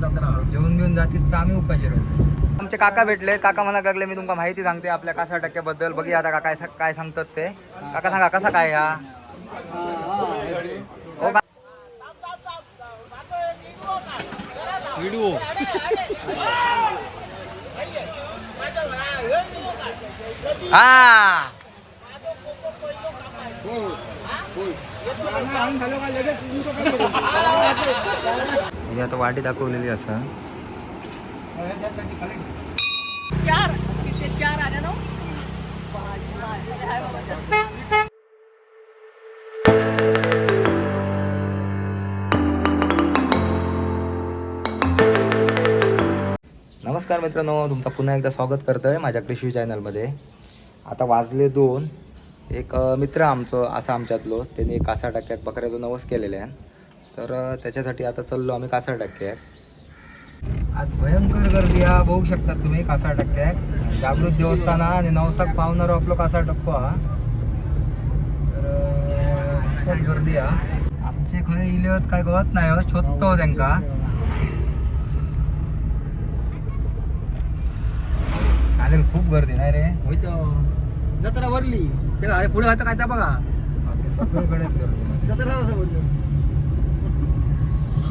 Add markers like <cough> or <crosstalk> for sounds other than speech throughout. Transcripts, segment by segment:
जेवण बिवून जातील तर आम्ही उपाशी राहतो आमचे काका भेटले काका मला लागले मी तुमका माहिती सांगते आपल्या कासा टक्क्याबद्दल. बघूया आता का काय काय सांगतात ते. काका सांगा कसा काय या हो का? व्हिडिओ. हा. ही आता वाटी दाखवलेली असा. चार. चार ना. आहे. नमस्कार मित्रांनो तुमचं पुन्हा एकदा स्वागत करतोय माझ्या कृषी चॅनलमध्ये आता वाजले दोन. एक मित्र आमचं असा आमच्यातलो. त्यांनी कासा टक्क्यात बकऱ्याचं नवस केलेलं आहे. तर त्याच्यासाठी आता चाललो आम्ही कासा टक्क्यात आज भयंकर गर्दी हा बघू शकता तुम्ही कासा टक्क्यात जागृत देवस्थान हा आणि नवसाक पावणारा आपलो कासा टप्पो हा तर गर्दी हा आमचे खंय इले काय कळत नाही हो. शोधतो त्यांका. चालेल खूप गर्दी नाही रे. होयतो जत्रा भरली. ते पुढे आता काय त्या बघा. ते सगळीकडेच गर्दी जत्रा असं बोललो.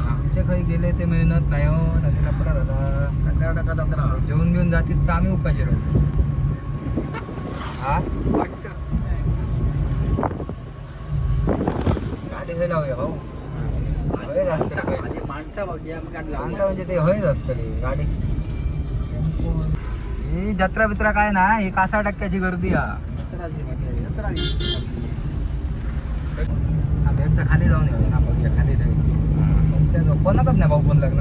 आमच्या काही गेले ते मेहनत नाही हो नदीला पडा दादा. जेवण घेऊन जातील तर आम्ही उपाशी राहतो हा? गाडी हे लावूया हो. हयच असतली माणसा बघूया मग माणसं म्हणजे ते हयच असतली गाडी. ही जत्रा बित्रा काय ना ही कासा टक्क्याची गर्दी हा. जत्रा जी म्हटलं, जत्रा जी. आम्ही एकदा खाली जाऊन येऊ ना बघूया खाली जाऊ? कोणाकच नाही भाऊ कोण लग्न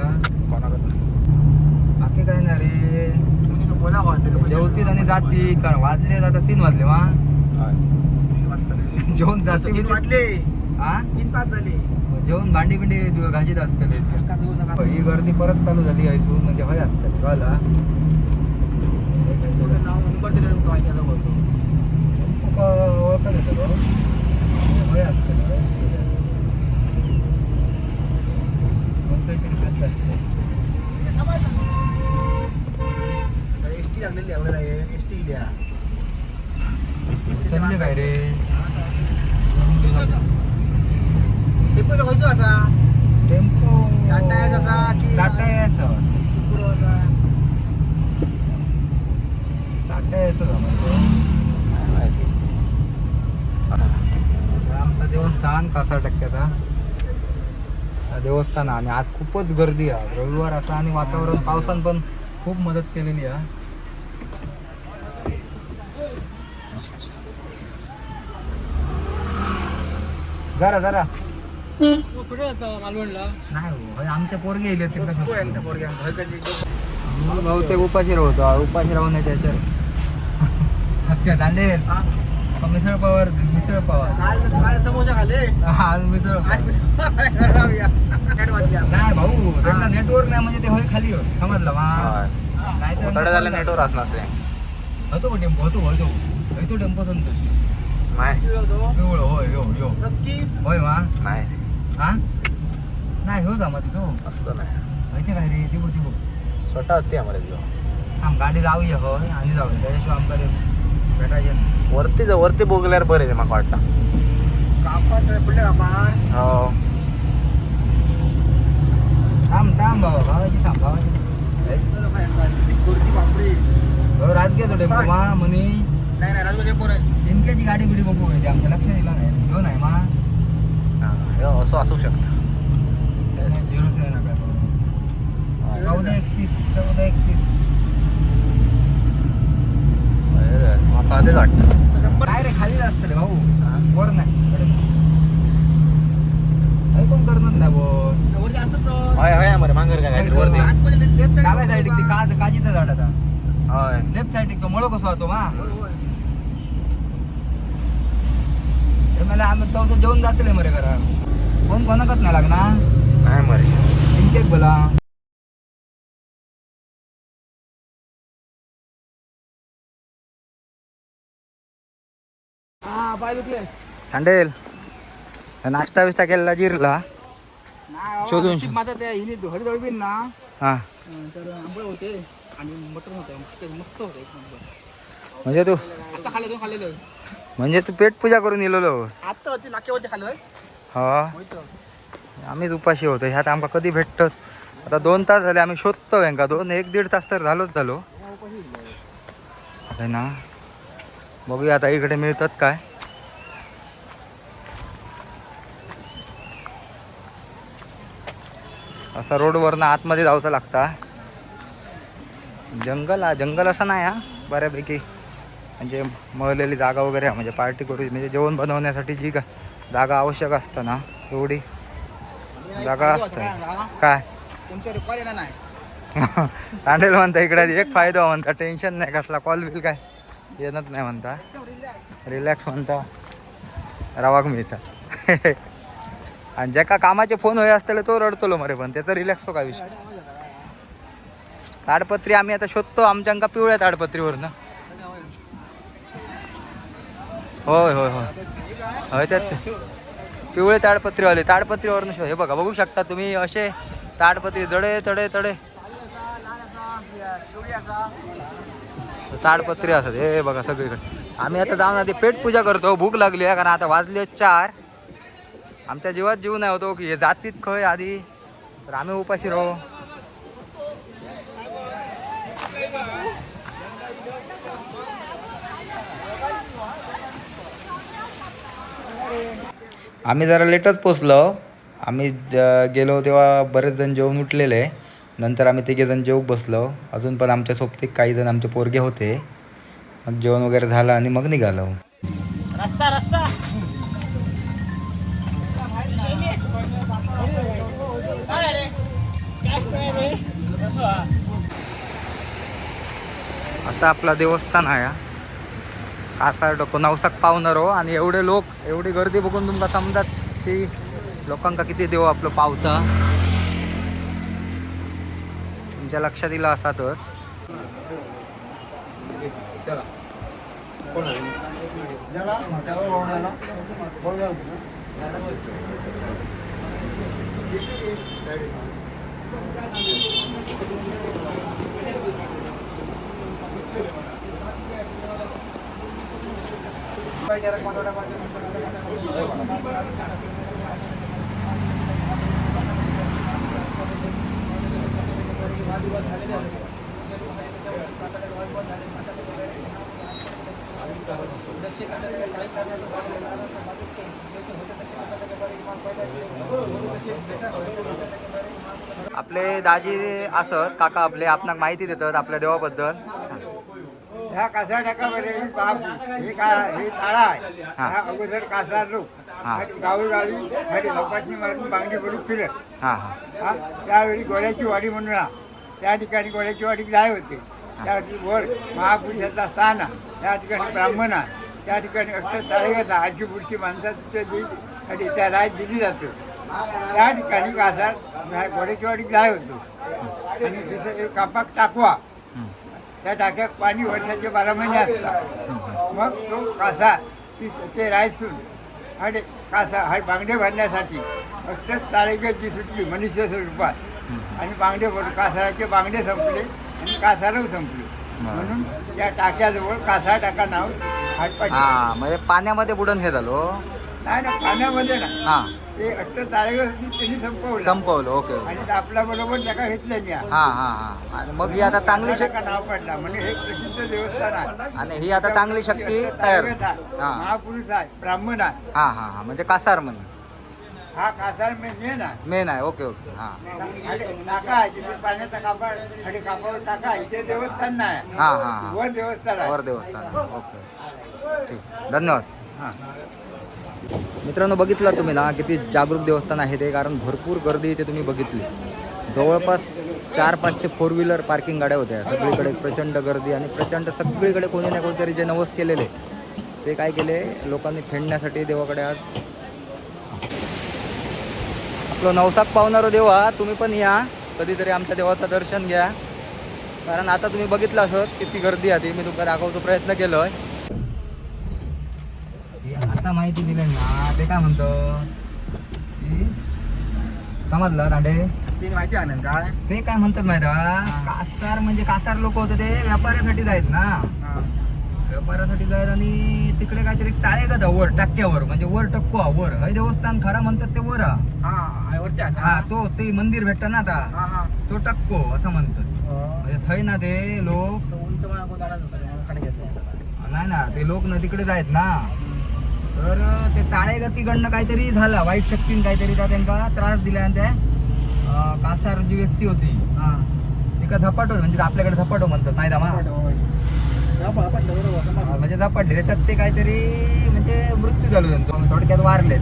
बाकी काय नाही रे. तुम्ही बोला तरी जेवतील आणि जातील कारण वाजले आता तीन वाजले मा. जेवण जाते तीन वाटले हा तीन पाच झाले. जेवण भांडी बिंडी घाशीत असतले. ही गर्दी परत चालू झाली ऐसून म्हणजे हय असतली कळला? थोडं नाव नंबर दिलं तुमचं माहिती आहे आता बोलतो. तुका ओळखत येतं का हय असतली मग काहीतरी खात असते तर एसटी लागलेली आहे बघा हे, एसटी द्या चालले काय रे टेम्पो तर होतो असा टेम्पो टाटा आहे तसा की- टाटा आहे असं शुक्रवारचा टाटा आहे असं जमायचं. आमचा देवस्थान कासा टक्क्याचा हा देवस्थान आणि आज खूपच गर्दी आहे रविवार असा आणि वातावरण पावसान पण खूप मदत केलेली आहे जरा जरा नाही हो, हे आमच्या पोरगे येले ते. होय कधी? बहुतेक उपाशी राहतो उपाशी राहण्याच्या याच्यावर काय दांडेल? हा? का मिसळ पावर मिसळ पावर. समोसा खाल्ले. हा, आज मिसळ. नाही भाऊ त्यांना नेटवर्क नाही म्हणजे ते होय खाली हो समजलं नाही तर झालं. नेटवर असणार असे होतो का टेम्पो होतो होतो. होतो टेम्पो समजतो नाही? पिवळ होय हो यो. नक्की. होय मा? नाही. हा? नाही हो जा मग तिथं. असं नाही. माहिती काय रे? तिबो तिबो स्वतः होती आम्हाला थांब गाडी लावूया होय. आणि जाऊया. त्याच्याशिवाय आमकडे भेटायचे. वरती जा- वरती बोगल्यावर बरे कापात पुढे कापात. हो. थांब थांब बाबा भावाची थांब भावाची कुर्ती बापरे. भाऊ राजकीय तो टेम्पो मा म्हणी नाही नाही राजू टेम्पो नाही इनक्याची गाडी बिडी बघू आमच्या लक्ष दिलं नाही. घेऊन आहे मा. हा, हे असं असू शकतं. झिरोच नाही ना काय चौदा एकतीस चौदा एकतीस. माका आधीच वाटतं काय रे खाली असतं रे भाऊ. वर नाही. हे कोण करणार तो. होय होय मरे मांगर काय left side डाव्या साईड ती काज काजीचं झाड आता. होय. लेफ्ट साईड तो मळो कसं होतो मा. हे मला आम्ही तवसं जेवण जातले मरे करा कोण कोणाकच नाही लागणार. नाही मरे. इनकेक बोला. पाय दुखले. थंडेल. नाश्ता बिस्ता केलेला जिरला. शोधून- माझा त्या हिने हरिदळबीन ना. हां. अं, तर आंबळ होते आणि मटण होतं. ते मस्त होतं एक नंबर म्हणजे तू आता खाल्लं दोन खाल्लेलं? म्हणजे तू पेट पूजा करून इलेलो आता होते नाक्यावरती खाल्लं हा. होतं आम्हीच उपाशी होतो. ह्यात आमका कधी भेटत आता दोन तास झाले आम्ही शोधतो का दोन एक दीड तास तर झालोच झालो. ना? बघूया आता इकडे मिळतात काय. असा रोडवरनं आतमध्ये जायचं लागता. जंगल हा जंगल असं नाही हा बऱ्यापैकी. म्हणजे मळलेली जागा वगैरे म्हणजे पार्टी करू म्हणजे जेवण बनवण्यासाठी जी का जागा आवश्यक असतं ना तेवढी जागा असते. काय? येणार <laughs> तांडेल म्हणता इकडे एक फायदा म्हणता टेन्शन नाही कसला कॉल बिल काय? येणंच नाही म्हणता. रिलॅक्स म्हणता. रवाक मिळतात <laughs> आणि ज्याका कामाचे फोन होय असतील तो रडतलो मरे पण त्याचा रिलॅक्स हो काय विषय? ताडपत्री आम्ही आता शोधतो आमच्या पिवळ्या ताडपत्रीवरनं. होय होय होय. होय त्यात पिवळे ताडपत्रीवाले ताडपत्रीवरनं शो. हे बघा बघू शकता तुम्ही असे ताडपत्री जडे तडे तडे. ताडपत्री असत हे बघा सगळीकडे. आम्ही आता जाऊन आधी पेट पूजा करतो भूक लागली आहे कारण आता वाजले चार. आमच्या जीवात जीव नाही होतो की जातीत खय आधी. तर आम्ही उपाशी राहू. आम्ही जरा लेटच पोचलो. आम्ही ज- गेलो तेव्हा बरेच जण जेवून उठलेले. नंतर आम्ही तिघे जण जेवू बसलो. अजून पण आमच्या सोबतीत काही जण आमचे पोरगे होते. मग जेवण वगैरे झालं आणि मग निघालो. रस्ता रस्ता असं आपला देवस्थान आहे कासार डोको. नवसाक पावणार हो. आणि एवढे लोक एवढी गर्दी बघून तुमका समजात की लोकांका किती देव आपलं पावता. तुमच्या लक्षात येईल असा तर. সেটা হতে आपले दाजी असत काका आपले आपणाक माहिती देतात आपल्या देवाबद्दल. ह्या कासा टाकामध्ये ही हे का हे ताळा आहे. हा. हा अगोदर कासा लोक हा. गावोगावी मध्ये लोकांनी मारून बांगडी भरून फिरत. हां हां. हा? त्यावेळी गोळ्याची वाडी म्हणून हा. त्या ठिकाणी गोळ्याची वाडी जाय होते. त्या वर महापुरुषाचा स्थान आहे. त्या ठिकाणी ब्राह्मण आहे त्या ठिकाणी अष्ट ताळेगाचा आठशे पुरुषी माणसाचं जी साठी त्या राय दिली जातो. त्या ठिकाणी कासा गोळ्याची वाडी जाय होतो. आणि तिथं एक कापाक टाकवा. त्या टाक्यात पाणी वर्षाचे बारा महिने असतात. मग तो कासा ती ते रायसून आणि कासा हा बांगडे भरण्यासाठी अष्टच जी सुटली मनुष्य स्वरूपात. आणि बांगडे भर कासाचे बांगडे संपले आणि कासारव संपले. म्हणून त्या टाक्याजवळ कासा टाका नाव हाटपाटी हा म्हणजे पाण्यामध्ये बुडून हे झालो नाही ना पाण्यामध्ये ना हा. ते ताळेगत त्यांनी संपवलं. संपवलं ओके आणि आपल्या बरोबर त्याला घेतल्यानी हा हा हा. आणि मग ही आता चांगली शक्ती नाव पडला? म्हणजे हे प्रसिद्ध देवस्थान आहे. आणि ही आता चांगली शक्ती तयार. हा. महापुरुष आहे ब्राह्मण आहे. हा हा हा. म्हणजे कासार म्हणे हा कासार मेन आहे. मेन आहे ओके ओके. हा. आणि टाका आहे तिथे पाण्याचा कापड आणि कापावर टाका इथे देवस्थान नाही. हा हा हा. वर देवस्थान आहे. वर देवस्थान ओके. ठीक. धन्यवाद. हा. मित्रांनो बघितलं तुम्ही ना किती जागरूक देवस्थान आहे ते कारण भरपूर गर्दी इथे तुम्ही बघितली. जवळपास चार पाचशे फोर व्हीलर पार्किंग गाड्या होत्या. सगळीकडे प्रचंड गर्दी आणि प्रचंड सगळीकडे कोणी ना कोणीतरी जे नवस केलेले ते काय केले लोकांनी फेडण्यासाठी देवाकडे आज आपलं नवसाक पावणारो देवा तुम्ही पण या. कधीतरी आमच्या देवाचं दर्शन घ्या. कारण आता तुम्ही बघितलं असत किती गर्दी आहे ती मी तुमका दाखवतो प्रयत्न केलोय. आता माहिती दिली ना ते काय म्हणतो? समजलं तांडे ते माहिती काय? ते काय म्हणतात माहिती? कासार म्हणजे कासार लोक होते ते व्यापाऱ्यासाठी जायत ना. व्यापारासाठी जायत आणि तिकडे काहीतरी चाळे का वर टाक्यावर म्हणजे वर टक्को वर. हे देवस्थान खरा म्हणतात ते वर हा. तो ते मंदिर भेटतं ना आता. तो टक्को असं म्हणतात. म्हणजे थंय ना ते लोक उंच नाही ना ते लोक ना तिकडे जायत ना. तर ते चाळे गतीकडनं काहीतरी झालं. वाईट शक्तीन काहीतरी त्या त्यांना त्रास दिला आणि त्या अं, कासार जी व्यक्ती होती हा तिका झपाटो म्हणजे आपल्याकडे झपाटो म्हणतात नाही दामा म्हणजे झपाटली त्याच्यात ते काहीतरी म्हणजे मृत्यू झालो त्यांचा थोडक्यात वारले.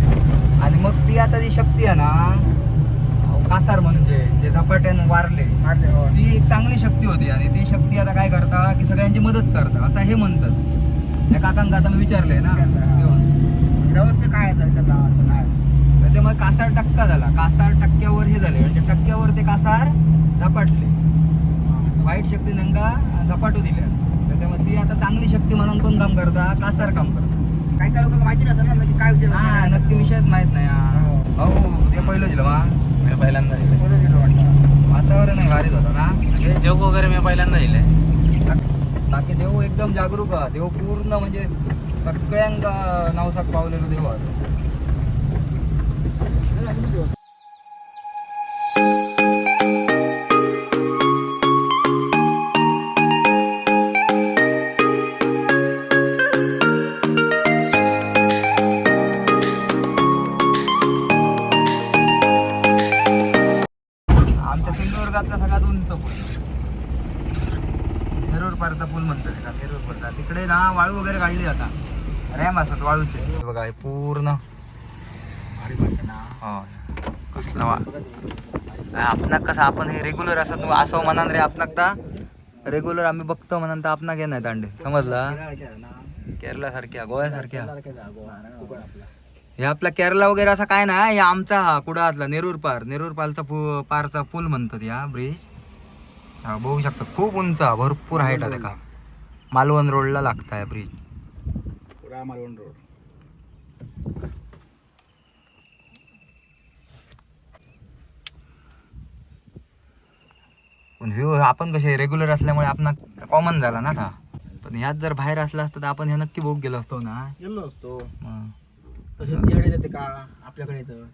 आणि मग ती आता जी शक्ती आहे ना कासार म्हणजे जे झपाट्यानं वारले ती एक चांगली शक्ती होती आणि ती शक्ती आता काय करता की सगळ्यांची मदत करता असं हे म्हणतात. त्या काकांका आता मी विचारलंय ना. विचारलं. रहस्य काय सर असं काय? त्याच्यामुळे कासार टक्का झाला. कासार टक्क्यावर हे झाले. म्हणजे टक्क्यावर ते कासार झपाटले. वाईट शक्ती त्यांना झपाटू दिल्या. त्याच्यामुळे ती आता चांगली शक्ती म्हणून कोण काम करता कासार काम करता. काही काही लोक माहिती नसेल ना नक्की काय विषय हा नक्की विषयच माहीत नाही हा. भाऊ ते पहिलं दिलं वा मी पहिल्यांदा दिले कोणी दिलं वाटतं. वातावरण आहे भारीच होतं ना. हे जग वगैरे मी पहिल्यांदा दिले बाकी देव एकदम जागरूक हा देव पूर्ण म्हणजे सगळ्यांका नावसाक पावलेलो देव हा आमच्या सिंधुदुर्गातला सगळ्यात उंच पूल. नेरूर पारचा पूल म्हणतात का नेरूर पारचा. तिकडे ना वाळू वगैरे काढली जाता रॅम असतात वाळूचे. बघा हे पूर्ण. हो. कसला आपणाक कसं आपण हे रेग्युलर असत असं म्हणान रे आपणाक ता रेग्युलर आम्ही बघतो म्हणान तर आपणाक नाही दांडे समजला? केरला सारख्या गोव्या सारख्या हे आपला केरला वगैरे असं काय नाही हे आमचा हा कुडातला नेरूर पार. नेरूर पारचा पू पारचा पूल म्हणतात या ब्रिज. हा बघू शकता खूप उंच भरपूर हाईट आहे का. मालवण रोडला लागता या ब्रिज. मालवण रोड पण व्ह्यू आपण कसे रेग्युलर असल्यामुळे आपण कॉमन झाला ना था पण ह्यात जर बाहेर असला असतं तर आपण ह्या नक्की बघू गेलो असतो ना. गेलो असतो. तसं तिकडे येते का? आपल्याकडे येतं.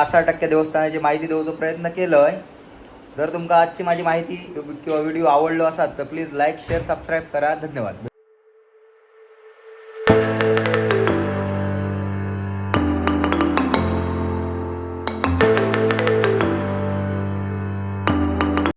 हम्म. सहा टक्के देवस्थानाची माहिती देऊचो प्रयत्न केलोय जर तुमका आजची माझी माहिती किंवा व्हिडिओ आवडलो असाल तर प्लीज लाईक शेअर सबस्क्राईब करा धन्यवाद